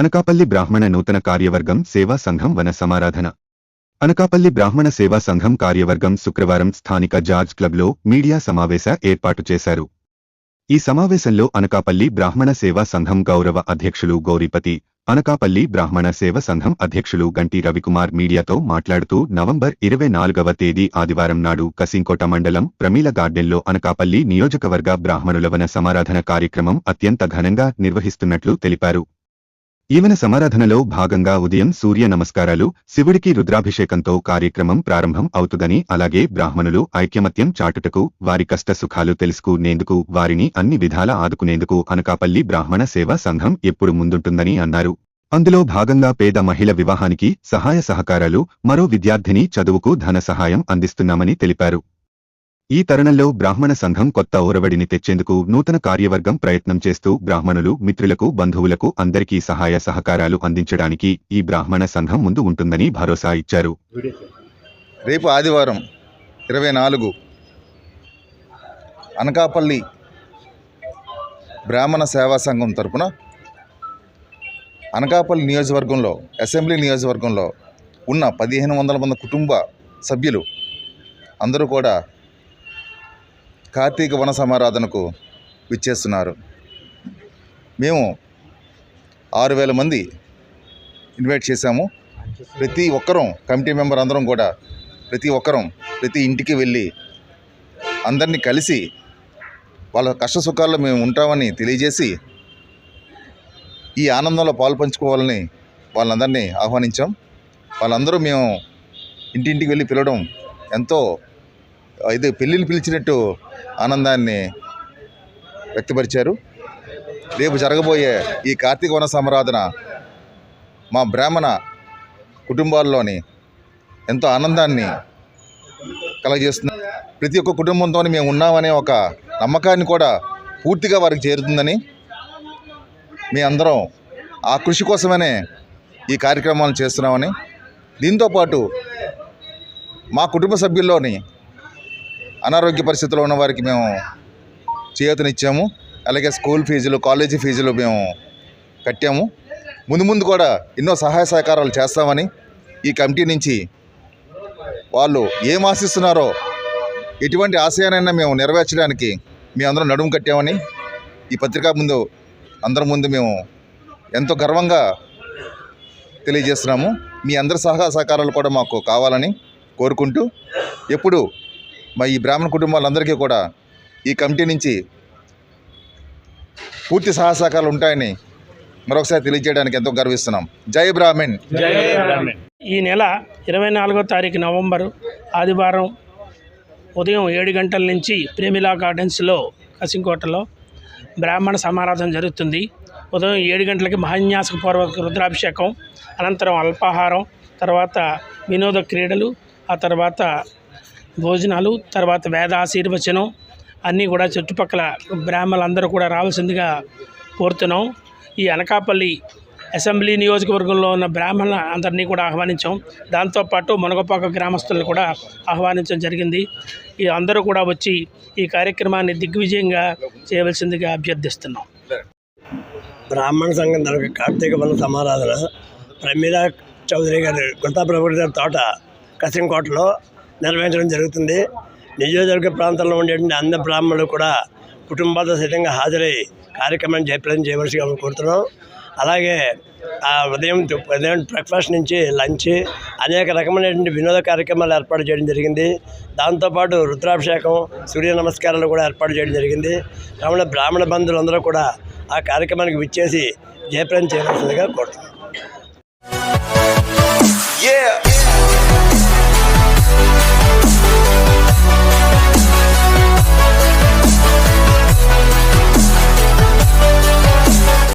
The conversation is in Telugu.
అనకాపల్లి బ్రాహ్మణ నూతన కార్యవర్గం సేవా సంఘం వన సమారాధన. అనకాపల్లి బ్రాహ్మణ సేవా సంఘం కార్యవర్గం శుక్రవారం స్థానిక జార్జ్ క్లబ్లో మీడియా సమావేశ ఏర్పాటు చేశారు. ఈ సమావేశంలో అనకాపల్లి బ్రాహ్మణ సేవా సంఘం గౌరవ అధ్యక్షులు గౌరీపతి అనకాపల్లి బ్రాహ్మణ సేవ సంఘం అధ్యక్షులు గంటి రవికుమార్ మీడియాతో మాట్లాడుతూ నవంబర్ ఇరవై నాలుగవ తేదీ ఆదివారం నాడు కసింకోట మండలం ప్రమీల గార్డెన్లో అనకాపల్లి నియోజకవర్గ బ్రాహ్మణుల వన సమారాధన కార్యక్రమం అత్యంత ఘనంగా నిర్వహిస్తున్నట్లు తెలిపారు. ఈవెన సమారాధనలో భాగంగా ఉదయం సూర్య నమస్కారాలు శివుడికి రుద్రాభిషేకంతో కార్యక్రమం ప్రారంభం అవుతుందని అలాగే బ్రాహ్మణులు ఐక్యమత్యం చాటుటకు వారి కష్ట సుఖాలు తెలుసుకునేందుకు వారిని అన్ని విధాల ఆదుకునేందుకు అనకాపల్లి బ్రాహ్మణ సేవా సంఘం ఎప్పుడు ముందుంటుందని అన్నారు. అందులో భాగంగా పేద మహిళ వివాహానికి సహాయ సహకారాలు మరో విద్యార్థిని చదువుకు ధన సహాయం అందిస్తున్నామని తెలిపారు. ఈ తరుణంలో బ్రాహ్మణ సంఘం కొత్త ఒరవడిని తెచ్చేందుకు నూతన కార్యవర్గం ప్రయత్నం చేస్తూ బ్రాహ్మణులు మిత్రులకు బంధువులకు అందరికీ సహాయ సహకారాలు అందించడానికి ఈ బ్రాహ్మణ సంఘం ముందు ఉంటుందని భరోసా ఇచ్చారు. రేపు ఆదివారం ఇరవై నాలుగు అనకాపల్లి బ్రాహ్మణ సేవా సంఘం తరపున అనకాపల్లి నియోజకవర్గంలో అసెంబ్లీ నియోజకవర్గంలో ఉన్న పదిహేను వందల మంది కుటుంబ సభ్యులు అందరూ కూడా కార్తీక వన సమారాధనకు విచ్చేస్తున్నారు. మేము ఆరు వేల మంది ఇన్వైట్ చేశాము. ప్రతి ఒక్కరం కమిటీ మెంబర్ అందరం కూడా ప్రతి ఒక్కరం ప్రతి ఇంటికి వెళ్ళి అందరినీ కలిసి వాళ్ళ కష్ట సుఖాల్లో మేము ఉంటామని తెలియజేసి ఈ ఆనందంలో పాలు పంచుకోవాలని వాళ్ళందరినీ ఆహ్వానించాం. వాళ్ళందరూ మేము ఇంటింటికి వెళ్ళి పిలవడం ఎంతో ఇది పెళ్ళిని పిలిచినట్టు ఆనందాన్ని వ్యక్తపరిచారు. రేపు జరగబోయే ఈ కార్తీక వన సమారాధన మా బ్రాహ్మణ కుటుంబాల్లోని ఎంతో ఆనందాన్ని కలగజేస్తుంది. ప్రతి ఒక్క కుటుంబంతో మేము ఉన్నామనే ఒక నమ్మకాన్ని కూడా పూర్తిగా వారికి చేరుతుందని మీ అందరం ఆ కృషి కోసమనే ఈ కార్యక్రమాలు చేస్తున్నామని. దీంతోపాటు మా కుటుంబ సభ్యుల్లోని అనారోగ్య పరిస్థితుల్లో ఉన్న వారికి మేము చేయూతనిచ్చాము అలాగే స్కూల్ ఫీజులు కాలేజీ ఫీజులు మేము కట్టాము. ముందు ముందు కూడా ఎన్నో సహాయ సహకారాలు చేస్తామని ఈ కమిటీ నుంచి వాళ్ళు ఏం ఆశిస్తున్నారో ఎటువంటి ఆశయానైనా మేము నెరవేర్చడానికి మీ అందరం నడుము కట్టామని ఈ పత్రికా ముందు అందరి ముందు మేము ఎంతో గర్వంగా తెలియజేస్తున్నాము. మీ అందరి సహా సహకారాలు కూడా మాకు కావాలని కోరుకుంటూ ఎప్పుడు మా ఈ బ్రాహ్మణ కుటుంబాలందరికీ కూడా ఈ కమిటీ నుంచి పూర్తి సహా సహకారాలు ఉంటాయని మరొకసారి తెలియజేయడానికి ఎంతో గర్విస్తున్నాం. జై బ్రాహ్మణ్. ఈ నెల ఇరవై నాలుగో తారీఖు నవంబరు ఆదివారం ఉదయం ఏడు గంటల నుంచి ప్రేమిలా గార్డెన్స్లో కసింకోటలో బ్రాహ్మణ సమారాధన జరుగుతుంది. ఉదయం ఏడు గంటలకి మహాన్యాసపూర్వక రుద్రాభిషేకం అనంతరం అల్పాహారం తర్వాత వినోద క్రీడలు ఆ తర్వాత భోజనాలు తర్వాత వేద ఆశీర్వచనం అన్నీ కూడా చుట్టుపక్కల బ్రాహ్మణులందరూ కూడా రావాల్సిందిగా కోరుతున్నాం. ఈ అనకాపల్లి అసెంబ్లీ నియోజకవర్గంలో ఉన్న బ్రాహ్మణ అందరినీ కూడా ఆహ్వానించాం. దాంతోపాటు మునగపాక గ్రామస్తులను కూడా ఆహ్వానించడం జరిగింది. ఈ అందరూ కూడా వచ్చి ఈ కార్యక్రమాన్ని దిగ్విజయంగా చేయవలసిందిగా అభ్యర్థిస్తున్నాం. బ్రాహ్మణ సంఘం తరఫు కార్తీక వన సమారాధన ప్రమీలా చౌదరి గారి గుంతా ప్రభుత్వ తోట కసింకోటలో నిర్వహించడం జరుగుతుంది. నియోజకవర్గ ప్రాంతంలో ఉండేటువంటి అన్న బ్రాహ్మణులు కూడా కుటుంబాలతో సహితంగా హాజరై కార్యక్రమాన్ని జయప్రదం చేయవలసిగా కోరుతున్నాం. అలాగే ఆ ఉదయం ఉదయం బ్రేక్ఫాస్ట్ నుంచి లంచ్ అనేక రకమైనటువంటి వినోద కార్యక్రమాలు ఏర్పాటు చేయడం జరిగింది. దాంతోపాటు రుద్రాభిషేకం సూర్య నమస్కారాలు కూడా ఏర్పాటు చేయడం జరిగింది. కావున బ్రాహ్మణ బంధువులందరూ కూడా ఆ కార్యక్రమానికి విచ్చేసి జయప్రదం చేయవలసిందిగా కోరుతున్నాం. Yeah.